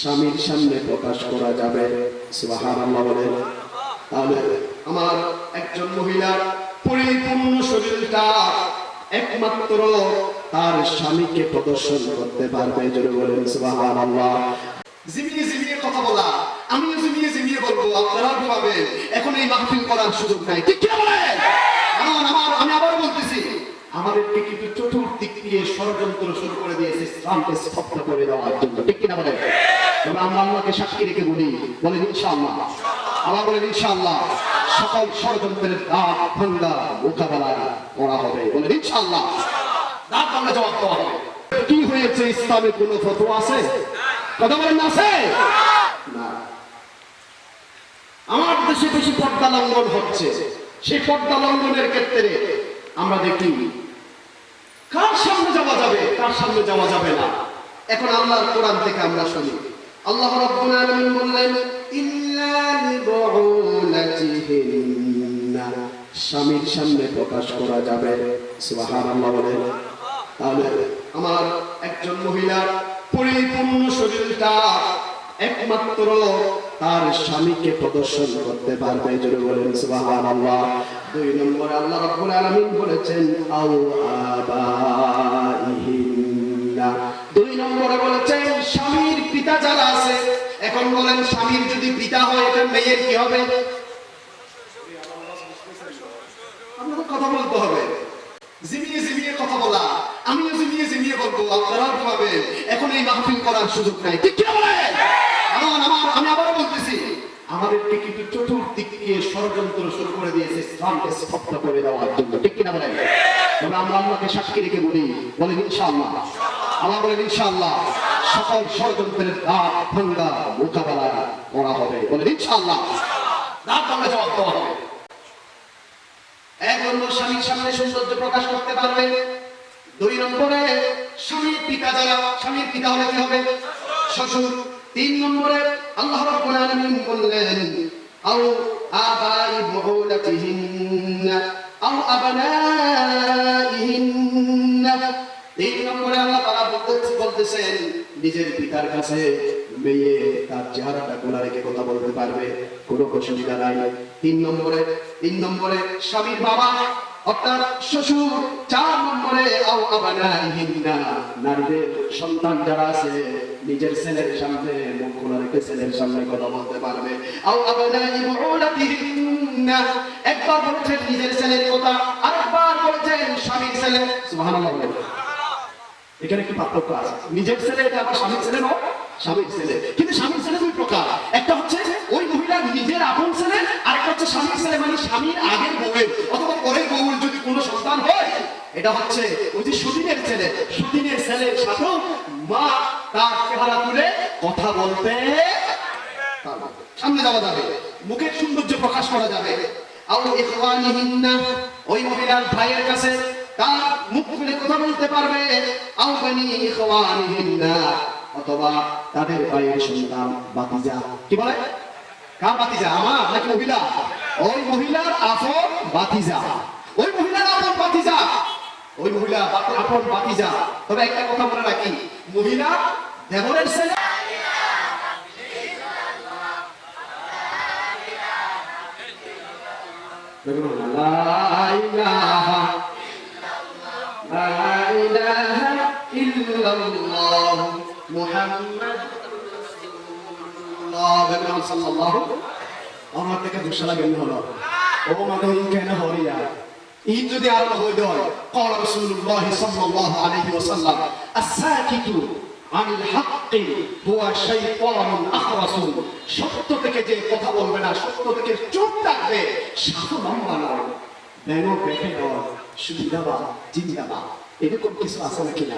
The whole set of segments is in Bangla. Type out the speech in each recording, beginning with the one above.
স্বামীর সামনে প্রকাশ করা যাবে। তাহলে আমার একজন মহিলার পরিপূর্ণ শরীরটা একমাত্র তার স্বামীকে প্রদর্শন করতে পারবে যদি বলেন, সুবহানাল্লাহ। জিমিয়ে জিমিয়ে কথা বলা। আমিও জিমিয়ে জিমিয়ে বলব আপনারা এখন এই মাহফিল করার সুযোগ নাই। ঠিক কি আমার আমি আবার বলতেছি আমাদেরকে কিন্তু চতুর্দিক দিয়ে ষড়যন্ত্র শুরু করে দিয়েছে ইসলামকে স্তব্ধ করে দেওয়ার জন্য। ঠিক কিনা বলেন? তবে আমরা আল্লাহকে সাক্ষী রেখে বলি, বলেন ইনশাআল্লাহ। আল্লাহ বলেন ইনশাআল্লাহ, সকল ষড়যন্ত্রের দাঁত মোকাবেলা করা হবে। বলেন ইনশাআল্লাহ। দাঁত ভাঙ্গা জবাব দেওয়া হবে। কি হয়েছে ইসলামে কোনো ফতোয়া আছে? কথা বলেন আছে? না। আমার দেশে বেশি পর্দা লঙ্ঘন হচ্ছে। সেই পর্দা লঙ্ঘনের ক্ষেত্রে আমরা দেখি, কার সামনে যাওয়া যাবে, কার সামনে যাওয়া যাবে না। এখন আল্লাহর কোরআন থেকে আমরা শুনি। আল্লাহ রাব্বুল আলামিন বললেন, ইল্লা লিবুলাতিহিন্না স্বামীর সামনে প্রকাশ করা যাবে। সুবহানাল্লাহ বলেন। তাহলে আমার একজন মহিলার পরিপূর্ণ শরীরটা একমাত্র তার স্বামীকে প্রদর্শন করতে পারবে যদি বলেন সুবহানাল্লাহ। দুই নম্বরে আল্লাহ রাব্বুল আলামিন বলেছেন, আও আবাইহিন্না দুই নম্বরে বলেছেন, স্বামীর পিতা যারা আছে, এখন বলেন স্বামীর যদি পিতা হয়, এটা মেয়ের কি হবে? আপনাদের কথা বলতে হবে। জিমিয়ে জিমিয়ে কথা বলা। আমিও জিমিয়ে জিমিয়ে বলব, আপনারা ঘুমাবেন। এখন এই মাহফিল করার সুযোগ নাই। ঠিক কারণ আমার আমি আবার বলতেছি আমাদেরকে কিন্তু চতুর্দিক দিয়ে ষড়যন্ত্র শুরু করে দিয়েছে, ইসলামকে স্তব্ধ করে দেওয়ার জন্য। ঠিক কিনা বলেন? আমরা আল্লাহকে সাক্ষী রেখে বলি, বলেন ইনশাআল্লাহ। আল্লাহ বলেন, ইনশাআল্লাহ সকল ষড়যন্ত্রের দাঁত ভাঙ্গা মোকাবেলা করা হবে। বলেন, ইনশাআল্লাহ। দাঁত ভাঙ্গা জবাব দেওয়া হবে। এক নম্বর স্বামীর সামনে সৌন্দর্য প্রকাশ করতে পারবে। দুই নম্বরে স্বামীর পিতা যারা, স্বামীর পিতা হলে কি হবে? শ্বশুর। তিন নম্বরে আল্লাহ রাব্বুল আলামিন বললেন, আও আবাই বুউলাতিহিন্না, আও নম্বরে আল্লাহ বলতেছেন, নিজের পিতার কাছে মেয়ে তার চেহারাটা গোলা রেখে কথা বলতে পারবে, কোনো অসুবিধা নাই। তিন নম্বরে তিন নম্বরে স্বামীর বাবা, অর্থাৎ শ্বশুর, চার নম্বরে নারীদের সন্তান যারা আছে, নিজের ছেলের সামনে মুখ খোলা রেখে ছেলের সামনে কথা বলতে পারবে। আও একবার বলেছেন নিজের ছেলের কথা, আরেকবার বলেছেন স্বামীর ছেলে। বলেন। এখানে একটু পার্থক্য আছে? নিজের ছেলে এটা আবার স্বামীর ছেলে নয়, স্বামীর ছেলে। কিন্তু স্বামীর ছেলে দুই প্রকার। একটা হচ্ছে ওই মহিলার নিজের আপন ছেলে, আর একটা হচ্ছে স্বামীর ছেলে মানে স্বামীর আগের বউয়ের। অথবা পরের বউয়ের যদি কোনো সন্তান হয়, এটা হচ্ছে ওই যে সুদিনের ছেলে। সুদিনের ছেলের সাথেও মা তার চেহারা তুলে কথা বলতে। সামনে যাওয়া যাবে। মুখের সৌন্দর্য প্রকাশ করা যাবে। ইখওয়ানিহিন্না, ওই মহিলার ভাইয়ের কাছে তার মুখ খুলে কথা বলতে পারবে। আও বানি অথবা তাদের ভাইয়ের সন্তান বাতিজা। কি বলে? কার বাতিজা? আমার নাকি মহিলা ওই মহিলার আপন বাতিজা। ওই মহিলার আপন বাতিজা। ওই মহিলা আপন বাতিজা। তবে একটা কথা বলে রাখি মহিলা দেবরের ছেলে। দেখুন, লা ইল্লাল্লাহ মুহাম্মাদুর রাসূলুল্লাহ দেখুন, সাল্লাল্লাহু আমার থেকে দুশালা জ্ঞান হলো ও মানে এই কেন হরিয়া ঈদ যদি আরো হইতে হয় قال رسول الله صلى الله عليه وسلم الساكت عن الحق هو شيطان اخرس সত্য থেকে যে কথা বলবে না সত্য থেকে চুপ থাকবে সাধু লম্বা নয় ব্যাঙ বেঁকে নয় সুবিধাবা জিন্দাবা এরকম কিছু আছে নাকি না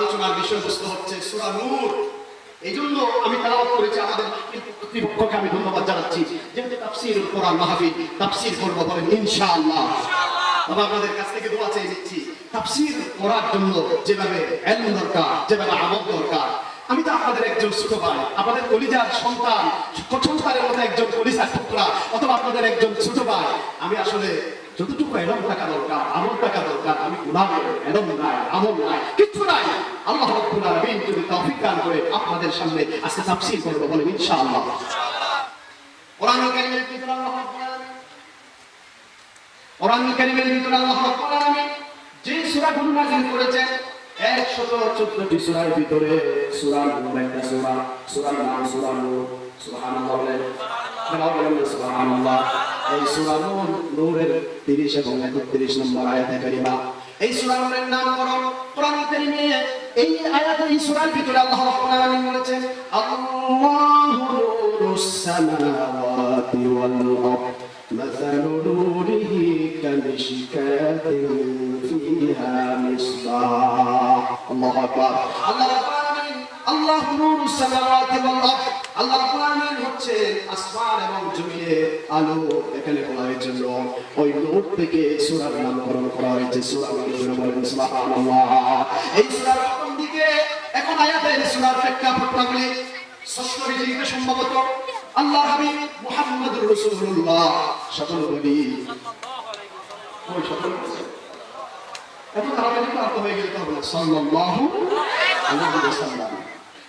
আলোচনার বিষয়বস্তু হচ্ছে, সূরা নূর। এই জন্য আমি তেলাওয়াত করেছি আমাদের কর্তৃপক্ষকে, আমি ধন্যবাদ জানাচ্ছি। যেহেতু তাফসির কোরআন মাহফিল, তাফসির করব বলেন ইনশাআল্লাহ। তবে আপনাদের কাছ থেকে দোয়া চেয়ে নিচ্ছি। তাফসির করার জন্য যেভাবে এলম দরকার, যেভাবে আমল দরকার, আমি তো আপনাদের একজন ছোট আপনাদের কলিজার সন্তান সন্তানের মতো একজন কলিজার টুকরা, অথবা আপনাদের একজন ছোট আমি আসলে যতটুকু এলম টাকা দরকার আমল টাকা দরকার আমি গুনাহ করি এলম নাই আমল নাই কিচ্ছু নাই আল্লাহ রাব্বুল আলামিন যদি তৌফিক দান করে আপনাদের সামনে আজকে তাফসীর করব বলেন ইনশাআল্লাহ কোরআন কারীমের ভিতরে আল্লাহ কোরআন কারীমের ভিতরে আল্লাহ রাব্বুল আলামিন যে সূরাগুলো নাযিল করেছেন 114টি সূরার ভিতরে সূরা নূর একটা সূরা নাম সূরা নূর সুবহানাল্লাহ বলেন সুবহানাল্লাহ এই সূরা নূর নূরের 30 এবং 31 নম্বর আয়াতে কারিমা এই সূরা নূরের নামকরণ কোরআন কারীমে এই আয়াতে এই সূরার ভিতরে আল্লাহ রাব্বুল আলামিন বলেছেন আল্লাহু নূরুস সামাওয়াতি ওয়াল আরদ مثل نوره كمشكاة فيها مصباح الله أكبر الله أكبر আল্লাহ নূরু সামাওয়াতি ওয়াল আলো এখানে বলা হয়েছে ওই নূর থেকে সূরার নামকরণ করা হয়েছে। সূরা সুবহানাল্লাহ। এই সূরার প্রথম দিকে এখন আয়াতের সূরার ষষ্ঠ হিজরিতে সম্ভবত আল্লাহ হাবিব মুহাম্মদুর রাসূলুল্লাহ। সকল বলি। ওই এত তাড়াতাড়ি প্রাপ্ত হয়ে গেলে তো হবে সাল্লাল্লাহু আলাইহি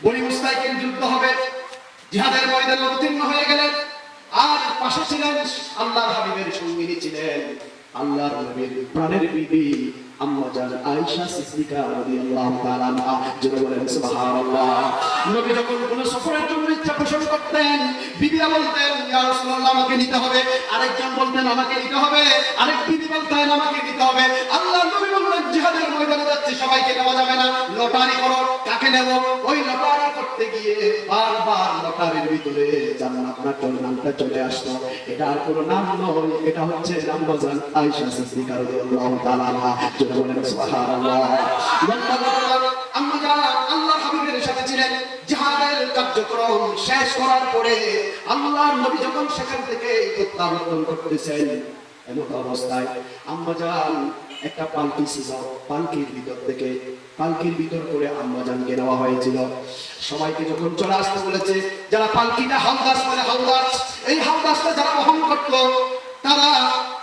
বনি মুস্তাকির যুদ্ধ হবে। জিহাদের ময়দানে উত্তীর্ণ হয়ে গেলেন। আর পাশে ছিলেন আল্লাহর হাবিবের সঙ্গিনী ছিলেন। আল্লাহর নবীর প্রাণের বিবি নামটা চলে আসতো এটা আর কোনো নাম নয় এটা হচ্ছে রামবাজান আয়েশা সিদ্দিকা করে নেওয়া হয়েছিল। সবাইকে যখন চলে আসতে বলেছে, যারা পালকিটা হালদাস বলে হালদাস, এই হালদাসটা যারা বহন করতো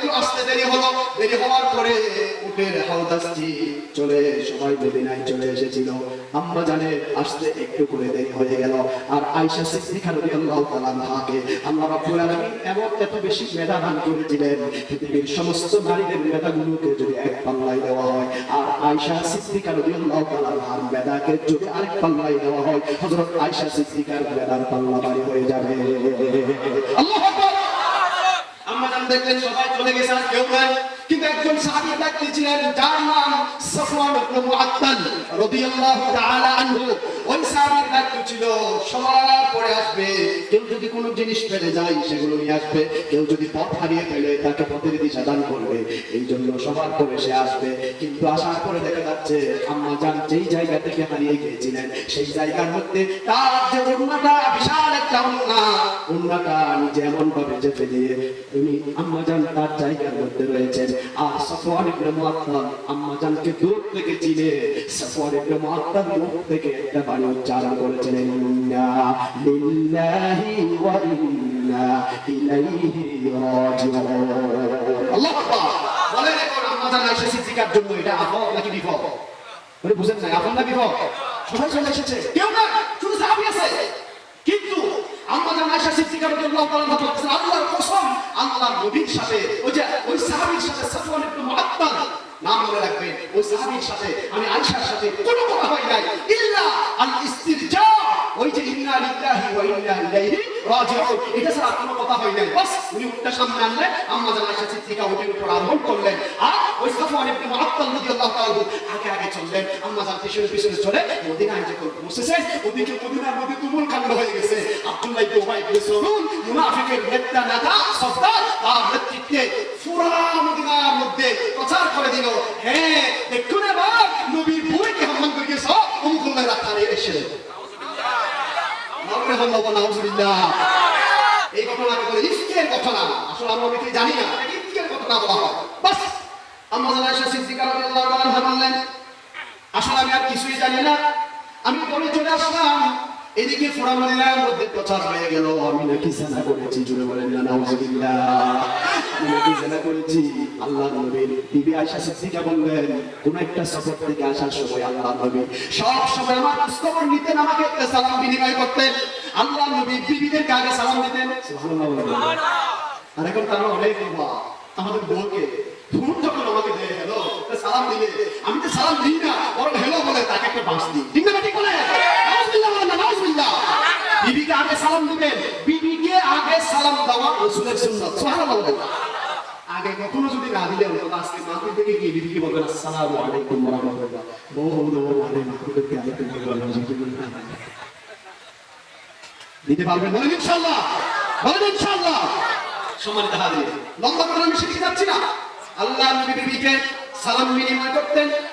একটু আসতে দেরি হলো। দেরি হওয়ার পরে উঠের হালদাসটি চলে, সবাই মদিনায় চলে এসেছিল। আম্মা জানে, আসতে একটু করে দেরি হয়ে গেল। আর আয়েশা সিদ্দিকা রাদিয়াল্লাহু তাআলা আনহাকে আল্লাহ রাব্বুল আলামিন এমন এত বেশি মেধা দান করেছিলেন, পৃথিবীর সমস্ত নারীদের মেধাগুলোকে যদি এক পাল্লায় দেওয়া হয়। আর আয়েশা সিদ্দিকা রাদিয়াল্লাহু তাআলা আনহার মেধাকে যদি আরেক পাল্লায় দেওয়া হয়, হযরত আয়েশা সিদ্দিকার মেধার পাল্লা ভারী হয়ে যাবে। আল্লাহু আকবার! আম্মা দেখলেন, সবাই চলে গেছে, আর কেউ নাই। কিন্তু একজন সাহাবী ব্যক্তি ছিলেন যার নাম সফওয়ান ইবনে মুআত্তাল রাদিয়াল্লাহু তাআলা আনহু। ওই সাহাবীর দায়িত্ব ছিল সবার পরে আসবে। কেউ যদি কোনো জিনিস ফেলে যায়, সেগুলো নিয়ে আসবে। কেউ যদি পথ হারিয়ে ফেলে, তাকে পথের দিশা দান করবে। এই জন্য সবার পরে সে আসবে। কিন্তু আসার পরে দেখা যাচ্ছে, আম্মা জান যেই জায়গা থেকে হারিয়ে গিয়েছিলেন, সেই জায়গার মধ্যে তার যে ওড়নাটা বিশাল একটা ওড়না ওড়নাটা নিজে এমন ভাবে চেপে দিয়ে উনি আম্মা জান তার জায়গার মধ্যে রয়েছেন। আর সফওয়ান ইবনে মুআত্তাল আম্মা জানকে দূর থেকে চিনে। সফওয়ান ইবনে মুআত্তাল মুখ থেকে একটা বাণী উচ্চারণ করেছিলেন ইন্না লিল্লাহি চলে এসেছে। কেউ না শুধু আছে। কিন্তু জান আয়েশা সিদ্দিকা রাদিয়াল্লাহু তাআলা বলতেছেন, আল্লাহর কসম, আল্লাহর নবীর সাথে, ওই যে, ওই সাহাবীর সাথে সাফওয়ান ইবনে মুআত্তাল নাম মনে রাখবেন, ওই সাহাবির সাথে আমি আয়সার সাথে কোনো কথা হয় নাই, ইল্লা আল ইস্তিরজা ওই যে ইন্না লিল্লাহি ওয়া ইন্না ইলাইহি রাজিউন। এটা ছাড়া কোনো কথা হয় নাই। বাস, উনি উঠটা সামনে আনলেন, আম্মা জান আয়েশা সিদ্দিকা উটের উপর আরোহণ করলেন। আর ওই সাফওয়ান ইবনে মুআত্তাল রাদিয়াল্লাহু তাআলা আগে আগে চললেন। আম্মা জান পিছনে পিছনে চলে মদিনায় যখন পৌঁছেছেন ওদিকে মদিনার মধ্যে তুমুল কাণ্ড হয়ে গেছে। আব্দুল্লাহ ইবনে উবাই ইবনে সালুল মুনাফিকের নেতা নেতা সফদার তার নেতৃত্বে পুরা মদিনার মধ্যে প্রচার করে দিল। হ্যাঁ দেখুন এবার নবীর বইকে সম্মান করে গেছ অমুকুল্লাহ রাখারে এসে। নাউরে হল্লাহ নাউজুবিল্লাহ। এই ঘটনাকে বলে ইফকের ঘটনা আসলে আমরা জানি না, ইফকের বলা হয়। বাস তাআলা বললেন, আসলে আমি আর কিছুই জানি না। আমি বলে চলে আসলাম, এদিকে একটা আল্লাহ সব সময় আমার আমাকে একটা সালাম বিনিময় করতেন। আল্লাহ নবী বিবিদেরকে আগে সালাম দিতেন? আর এখন তারা অনেক বাবা আমাদের বউকে ফোন যখন আমাকে দেয়, হ্যালো সালাম দিলে। আমি তো সালাম দিই না, বরং হ্যালো বলে তাকে একটা বাঁশ দিই। ঠিক না ঠিক বলে? বিবিকে আগে সালাম দিবেন, বিবিকে আগে সালাম দেওয়া রাসূলের সুবহানাল্লাহ বলেন। আগে কখনো যদি না দিলে, অন্তত আজকে মাহফিল থেকে গিয়ে বিবিকে বলবেন, আসসালামু আলাইকুম ওয়া রাহমাতুল্লাহ। বউ আরে মাহফিলকে আলাইকুম ওয়া রাহমাতুল্লাহ দিতে পারবেন বলেন ইনশাআল্লাহ বলেন ইনশাআল্লাহ। সম্মানিত হাজির। লম্বা করে আমি শিখে যাচ্ছি না। আল্লাহ নবী বিবিকে সালাম বিনিময় করতেন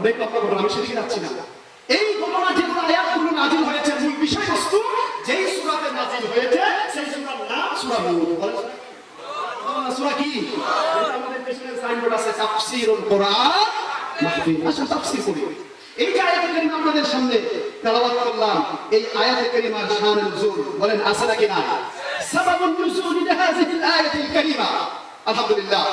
অনেক লক্ষ্য ঘটনা আমি সেদিকে যাচ্ছি না। এই ঘটনা যেগুলো আয়াতগুলো নাজিল হয়েছে, মূল বিষয়বস্তু, যেই সূরাতে নাজিল হয়েছে, সেই সূরার নাম সূরা নূর কি? কারিমা। আলহামদুলিল্লাহ।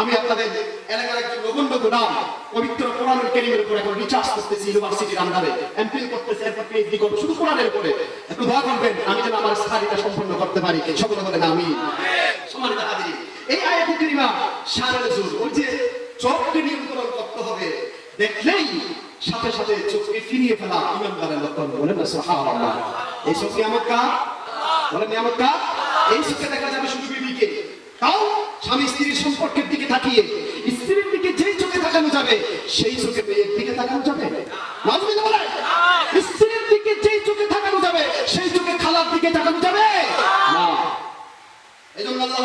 আমি আপনাদের এলাকার একজন নগণ্য গোলাম পবিত্র কোরআনুল কারীমের উপর এখন রিচার্জ করতেছি ইউনিভার্সিটির আন্ডারে এমফিল করতেছি, এরপর পিএইচডি করব, শুধু কোরআনের উপরে। একটু দোয়া করবেন, আমি যেন আমার স্টাডিটা সম্পন্ন করতে পারি। সকলে বলেন আমি সম্মানিত হাজির, এই আয়াতুল কারীমা শানের নজুল ওই যে চোখকে নিয়ন্ত্রণ করতে হবে, দেখলেই সাথে সাথে চোখকে ফিরিয়ে ফেলা ইমানদারের লক্ষণ বলেন না, সুবহানাল্লাহ। এই চোখ নিয়ামত কার? বলেন, নিয়ামত কার? এই চোখে দেখা যাবে শুধু বিবিকে। তাও স্বামী স্ত্রীর সম্পর্কের দিকে তাকিয়ে, স্ত্রীর দিকে যেই চোখে তাকানো যাবে, সেই চোখে মেয়ের দিকে তাকানো যাবে। স্ত্রীর দিকে যেই চোখে তাকানো যাবে, সেই চোখে খালার দিকে তাকানো যাবে। না। এজন্য আল্লাহ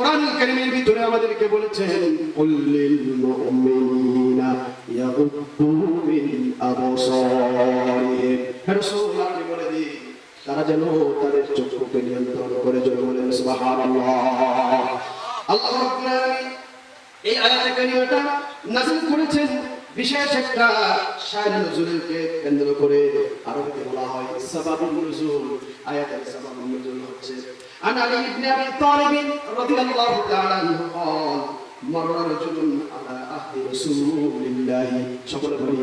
আলামিন কারীমের ভিতরে আমাদেরকে বলেছেন মুমিনিনা ইয়াগুদ্দু মিন আবসারিহিম। তারা যেন তাদের চক্ষুকে নিয়ন্ত্রণ করে জোরে বলেন সুবহানাল্লাহ আল্লাহ রাব্বুল আলামিন এই আয়াতে কারিমাটা নাযিল করেছেন বিশেষ একটা শায়র নজরুলকে কেন্দ্র করে আরবিতে বলা হয় সাবাবুন নুজুল আয়াতের সাবাবুন নুজুল হচ্ছে عن علي بن ابي طالب رضي الله تعالى عنه قال مر رجل على عهد رسول الله সকলে বলি